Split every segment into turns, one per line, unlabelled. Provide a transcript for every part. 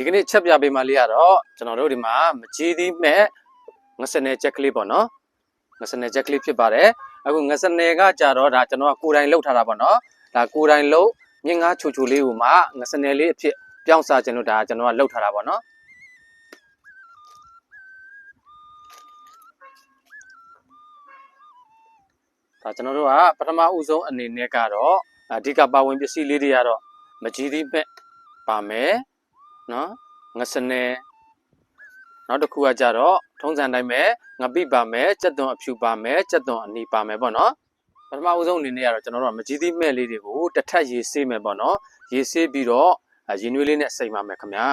ဒီကနေ့ချက်ပြပေးမှလေးကတော့ကျွန်တော်တို့ဒီမှာမကြီးသီးမဲ့ငစနယ်ချက်ကလေးပေါ့နော်ငစနယ်ချက်ကလေးဖြစ်ပါတယ်အခုငစနယ်ကကြတော့ဒါကျွန်တော်ကကိုယ်တိုင်လှုပ်ထားတာပေါ့နော်ဒါကိုယ်တိုင်လှုပ်မြင့်ငါချိုချိုလေးကိုမှငစနယ်လေးအဖြစ်ပြောင်းစားခြင်းလို့ဒါကျွန်တော်ကလှုပ်ထားတာပေါ့နော်ဒါကျွန်တော်တို့ကပထမဦးဆုံးအနေနဲ့ကတော့အဓိကပါဝင်ပစ္စည်းလေးတွေကတော့မကြီးသီးမဲ့ပါမယ် နော်ငစနယ်နောက်တစ်ခုကကြတော့ထုံးစံတိုင်းပဲငပိပါမယ်ကြက်သွန်အဖြူပါမယ်ကြက်သွန်အနီပါမယ်ပေါ့နော်ပထမဦးဆုံးအနေနဲ့ကတော့ကျွန်တော်တို့ကမကြီးသီးမဲ့လေးတွေကိုတစ်ထပ်ရေးဆေးမယ်ပေါ့နော်ရေးဆေးပြီးတော့အဲရင်နွေးလေးနဲ့စိမ်ပါမယ်ခင်ဗျာ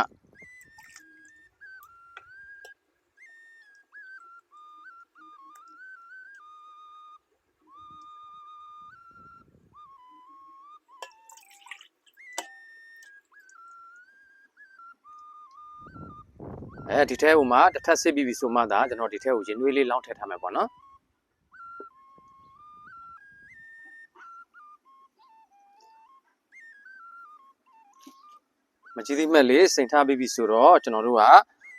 အဲဒီထဲဟိုမှာတစ်ထပ်စစ်ပြီးပြီဆိုမှသာကျွန်တော်ဒီထဲကိုရင်နွေးလေးလောင်းထည့်ထားမယ်ပေါ့နော်မကြည့်သေးမဲ့လေးစိန်ထားပြီးပြီဆိုတော့ကျွန်တော်တို့က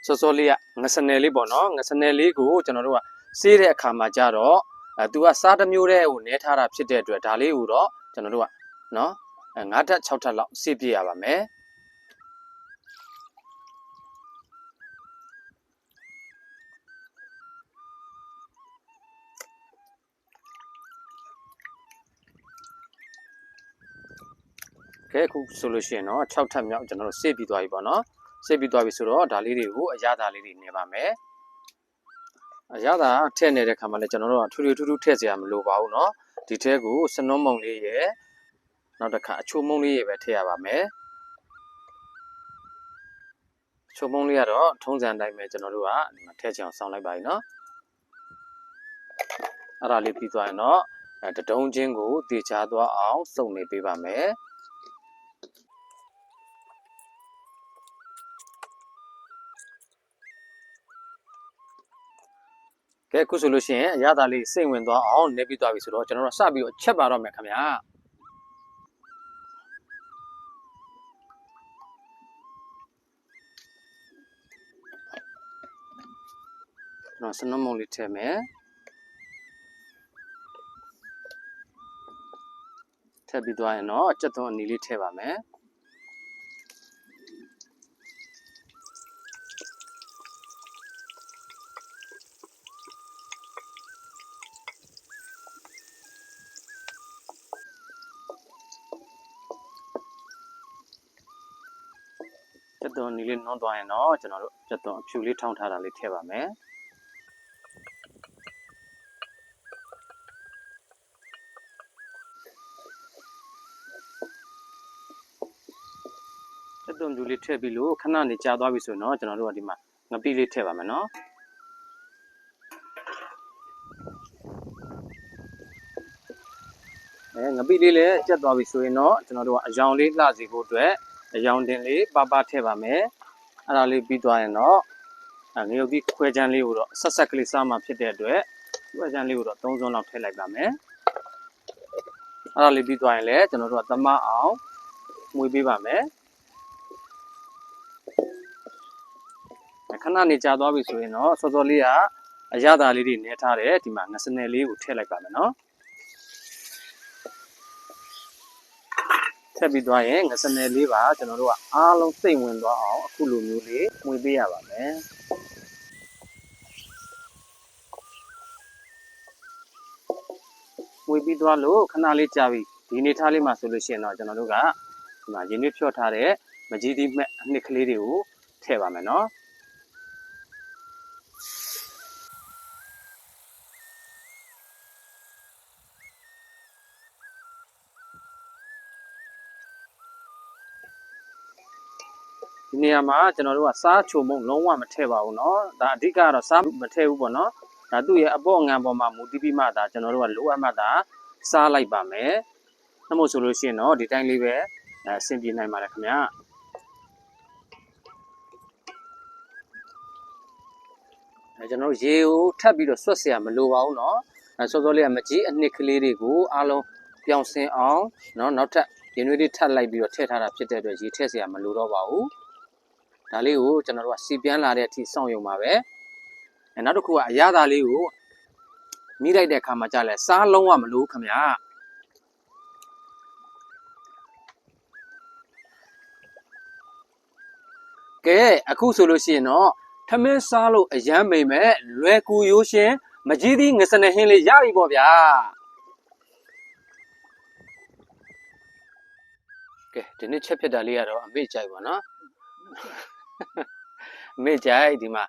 စောစောလေးကငစနယ်လေးပေါ့နော်ငစနယ်လေးကိုကျွန်တော်တို့ကစေးတဲ့အခါမှာကြတော့အဲသူကစားတစ်မျိုးတည်းကိုနဲထားတာဖြစ်တဲ့အတွက်ဒါလေးကိုတော့ကျွန်တော်တို့ကနော်အဲ9ထပ်6ထပ်လောက်စေးပြရပါမယ် ကဲအခုဆိုလို့ရှိရင်တော့6ထပ်မြောက်ကျွန်တော်တို့စေ့ပြီးသွားပြီပေါ့နော်စေ့ပြီးသွားပြီဆိုတော့ဒါလေးတွေကိုအရသာလေးတွေနေပါမယ်အရသာထည့်နေတဲ့ခါမှာလည်းကျွန်တော်တို့ကထူထူထူထူထည့်စရာမလိုပါဘူးเนาะဒီထဲကိုစနုံးမုံလေးရယ်နောက်တစ်ခါအချိုမုံလေးရယ်ပဲထည့်ရပါမယ်အချိုမုံလေးကတော့ထုံးစံတိုင်းပဲကျွန်တော်တို့ကဒီမှာထည့်ချင်အောင်ဆောင်းလိုက်ပါပြီเนาะအဲ့ဒါလေးပြီးသွားရင်တော့အဲတဒုံချင်းကိုတည်ချသွားအောင်စုံနေပေးပါမယ် ကဲအခုဆိုလို့ရှိရင်အရသာလေးစိတ်ဝင်သွားအောင်နေပြီးသွားပြီဆိုတော့ကျွန်တော်တို့စပြီးတော့ချက်ပါတော့မယ်ခင်ဗျာနော်စနမုံလေးထည့်မယ်ထည့်ပြီးသွားရင်တော့ကြက်သွန်အနီလေးထည့်ပါမယ် ကြက်သွန်အနီလေးနှွန်းသွားရင်တော့ကျွန်တော်တို့ကြက်သွန်အဖြူလေးထောင်းထားတာလေးထည့်ပါမယ်ကြက်သွန်ဖြူလေးထည့်ပြီးလို့ခဏနေကြာသွားပြီဆိုရင်တော့ကျွန်တော်တို့ကဒီမှာငပိလေးထည့်ပါမယ်နော်အဲငပိလေးလည်းကျက်သွားပြီဆိုရင်တော့ကျွန်တော်တို့ကအယောင်လေးလှစီဖို့အတွက် အယောင်တင်လေးပပထည့်ပါမယ်အဲ့ဒါလေးပြီးသွားရင်တော့အဲငရုတ်ပြီးခွဲချမ်းလေးကိုတော့ဆက်ဆက်ကလေးစားမှဖြစ်တဲ့အတွက်ခွဲချမ်းလေးကိုတော့၃စုံလောက်ထည့်လိုက်ပါမယ်အဲ့ဒါလေးပြီးသွားရင်လည်းကျွန်တော်တို့ကသမအောင်မှုပေးပါမယ်ခဏနေကြာသွားပြီဆိုရင်တော့စောစောလေးကအရသာလေးတွေနေထားတယ်ဒီမှာငစနယ်လေးကိုထည့်လိုက်ပါမယ်နော် ထပ်ပြီးသွားရင်ငစနယ်လေးပါကျွန်တော်တို့ကအားလုံးစိတ်ဝင်သွားအောင်အခုလိုမျိုးလေးမှွေပေးရပါမယ်မှွေပြီးသွားလို့ခဏလေးကြာပြီဒီနေထားလေးမှာဆိုလို့ရှိရင်တော့ကျွန်တော်တို့ကဒီမှာရင်းနှီးဖြော့ထားတဲ့မကြီးသီးမှက်အနှစ်ကလေးတွေကိုထည့်ပါမယ်နော် ဒီနေရာမှာကျွန်တော်တို့ကစားချုံမုံလုံးဝမထည့်ပါဘူးเนาะဒါအဓိကကတော့စားမထည့်ဘူးပေါ့เนาะဒါသူ့ရဲ့အပေါ်ငံပေါ်မှာမူတည်ပြီးမှဒါကျွန်တော်တို့ကလိုအပ်မှသာစားလိုက်ပါမယ်နှမို့ဆိုလို့ရှိရင်တော့ဒီတိုင်းလေးပဲအဲအဆင်ပြေနိုင်ပါတယ်ခင်ဗျာအဲကျွန်တော်တို့ရေကိုထပ်ပြီးတော့ဆွတ်เสียမလိုပါဘူးเนาะအဲစောစောလေးကမကြီးအနှစ်ကလေးတွေကိုအားလုံးပြောင်းစင်အောင်เนาะနောက်ထပ်ရင်နွေးလေးထပ်လိုက်ပြီးတော့ထည့်ထားတာဖြစ်တဲ့အတွက်ရေထည့်เสียမလိုတော့ပါဘူး ဒါလေးကိုကျွန်တော်တို့ကစီပြန်လာတဲ့အထိစောင့်ရုံပါပဲအဲနောက်တစ်ခုကအရသာလေးကိုမိလိုက်တဲ့အခါမှာကြာလဲစားလုံးဝမလို့ခင်ဗျာကဲအခုဆိုလို့ရှိရင်တော့ထမင်းစားလို့အရမ်းမိန်မဲ့လွယ်ကူရိုးရှင်မကြီးသီးငစနေဟင်းလေးရပြီပေါ့ဗျာကဲဒီနေ့ချက်ဖြစ်တာလေးကတော့အမေကြိုက်ပါနော်အ မေကြိုက်ဒီမှာ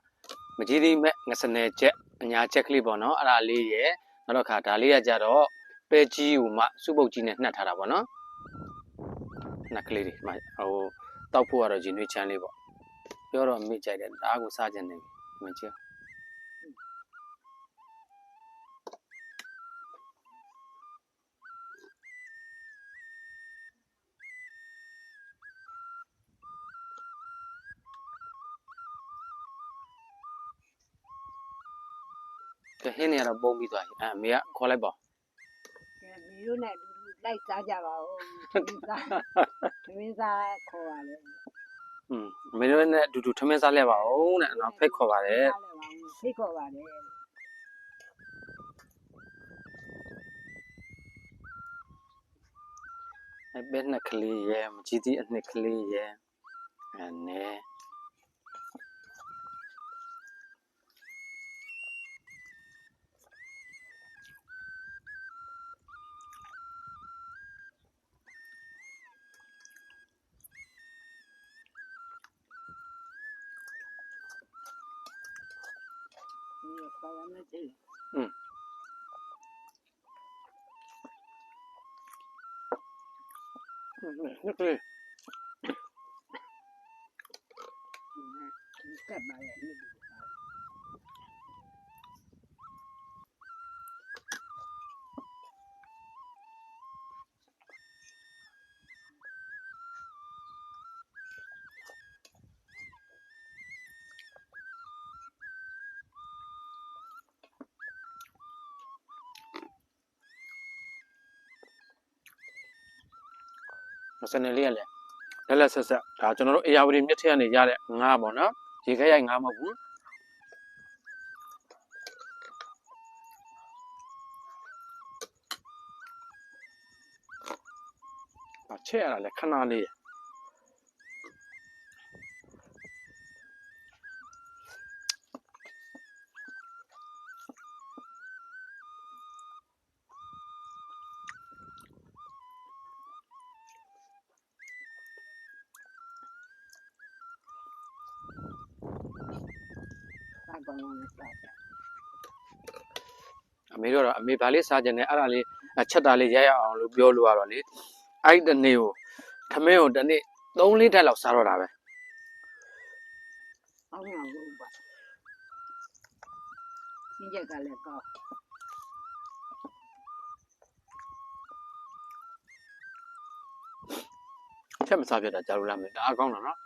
မကြီးသီးမဲ့ငစနေချက်အညာချက်ကလေးပေါ့နော်အဲ့ဒါလေးရယ်နောက်တော့ခါဒါလေးကကြတော့ပဲကြီးကိုမှစုပုတ်ကြီးနဲ့နှက်ထားတာပေါ့နော်နှက်ကလေးတွေမှဟိုတောက်ဖို့ကတော့ဂျင်းနွေးချမ်းလေးပေါ့ပြောတော့အမေကြိုက်တယ်ဒါကိုစားခြင်းနေပြီမကြည့် ကဲဟင်းနေရတော့ပုံပြီးသွားပြီအဲအမေကခေါ်လိုက်ပါ
ကဲမီတို့နဲ့အတူတူလိုက်စားကြပါဦးသမင်းစားသမင်းစားခေါ်ပါလေ
อืมအမေတို့နဲ့အတူတူထမင်းစားလဲပါဦးတဲ့နော်ဖိတ်ခေါ်ပါတယ်
ဖိတ်ခေါ်ပါတယ်
အဲဘဲနှစ်ကလေးရဲ့မကြီးသီးအနှစ်ကလေးရဲ့အဲနဲ
ဆောင်းနေတယ်
နှစ်ကလေး
ဒီကပ်ပါရဲ့ဒီ
မ စနေလေးရလေလက်လက်ဆက်ဆက်ဒါကျွန်တော်တို့အေယာဝတီမြစ်ထက်ကနေရတဲ့ငါးပေါ့နော်ရေခဲရိုက်ငါးမဟုတ်ဘူးအချက်ရတာလေခဏလေး ရ
စားကောင်းကောင်းနဲ့စားကြ
အမေတို့ကတော့အမေဗာလေးစားကြတယ်အဲ့ဒါလေးအချက်တာလေးရိုက်ရအောင်လို့ပြောလို့ရတော့လေအဲ့ဒီတနေ့ကိုထမင်းကိုတစ်နေ့3လေးတက်လောက်စားတော့တာပဲ
အောင်ရဘူးပါဒီချက်ကလည်းကောင်း
ချက်မစားဖြစ်တာကြားလို့လားမင်းတအားကောင်းတာနော်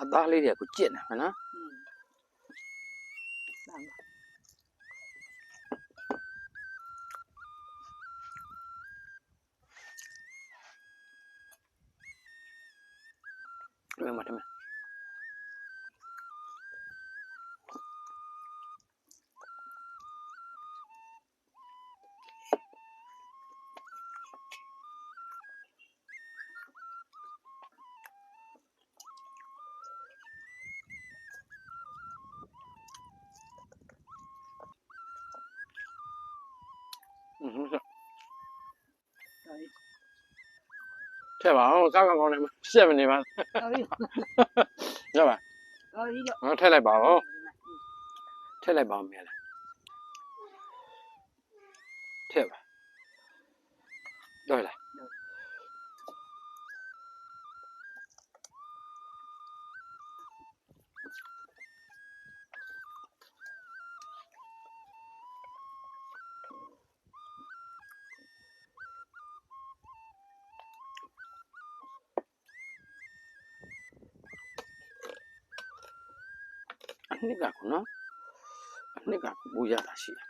အသားလေးတွေကကိုကြစ်နေမှာနော်
อืมစားပါ
ဒီမှာတမ ထည့်ပါအောင်ကောင်းကောင်းကောင်းနေမှာရှက်မနေပါ
တော်ပြီ
ရပါ
တော်ပြီတော့
ငါထည့်လိုက်ပါဦးထည့်လိုက်ပါဦးမြင်လားထည့်ပါတော့လား အနှစ်ကခုနော်အနှစ်ကပူရတာရှိတယ်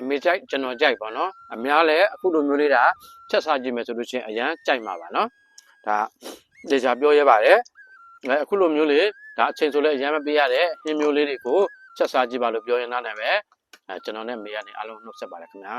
အမေကြိုက်ကျွန်တော်ကြိုက်ပါနော်အများလည်းအခုလိုမျိုးလေးဒါချက်စားကြည့်မယ်ဆိုလို့ချင်းအရန်ကြိုက်မှာပါနော်ဒါဒေချာပြောရပါတယ်အဲအခုလိုမျိုးလေးဒါအချိန်ဆိုလည်းအရန်မပေးရတဲ့ဟင်းမျိုးလေးတွေကိုချက်စားကြည့်ပါလို့ပြောရင်နားလည်းပဲအဲကျွန်တော်နဲ့မေရနေအားလုံးနှုတ်ဆက်ပါတယ်ခင်ဗျာ